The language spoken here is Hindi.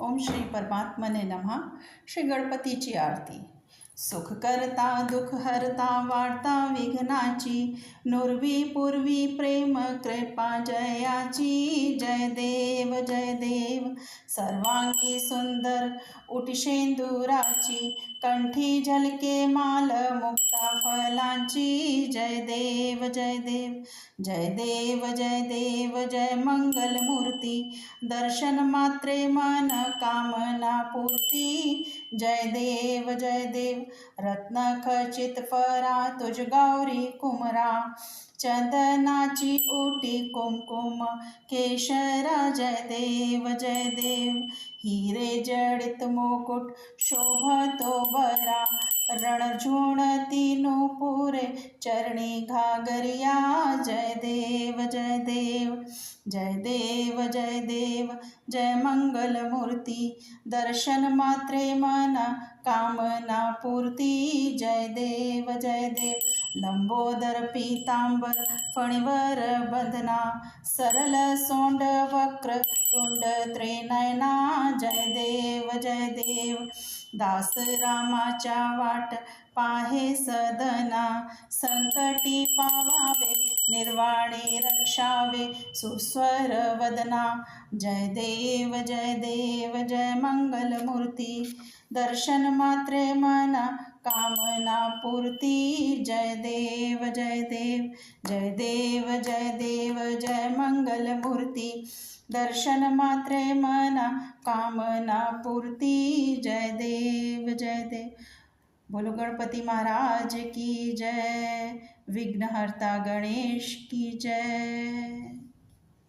ओम श्री परमात्मने नमः। श्री गणपति गणपतीची आरती। सुख करता दुःख हरता वार्ता विघ्नाची, नुर्वी, पूर्वी, प्रेम, कृपा, जयाची, जय देव जय देव। सर्वांगी सुंदर उठशेंदुराची, कंठी झलके माल मुक्ता फलांची, जय देव जय देव। जय देव जय देव, जय मंगल मूर्ती दर्शन मात्रे मन, कामना पूर्ती। जय देव जय देव। रत्न खचित फरा तुझ गौरी कुमरा चंदनाची ओटी कुमकुम केशरा जय देव जय देव हिरे जडित मुकुट शोभतो बरा रणझुण तीनू पुरे चरणी घागरिया जय देव जय देव जय देव, जय मंगल मूर्ति दर्शन मात्रे मना, कामना पूर्ति। जय देव जय देव। लंबोदर पीतांबर, फणिवर बंधना। सरल सोंड वक्र तुंड त्रिनयना जय देव जय देव दास रामाच्या वाट पाहे सदना, संकटी पावावे, निर्वाणी रक्षावे, सुस्वर वदना। जय देव जय देव जय मंगल मूर्ती दर्शन मात्रे मना, कामना पूर्ती। जय देव जय देव जय देव जय देव जय मंगल मूर्ती दर्शन मात्र मना कामना पूर्ति। जय देव जय देव। बोलो गणपति महाराज की जय। विघ्नहर्ता गणेश की जय।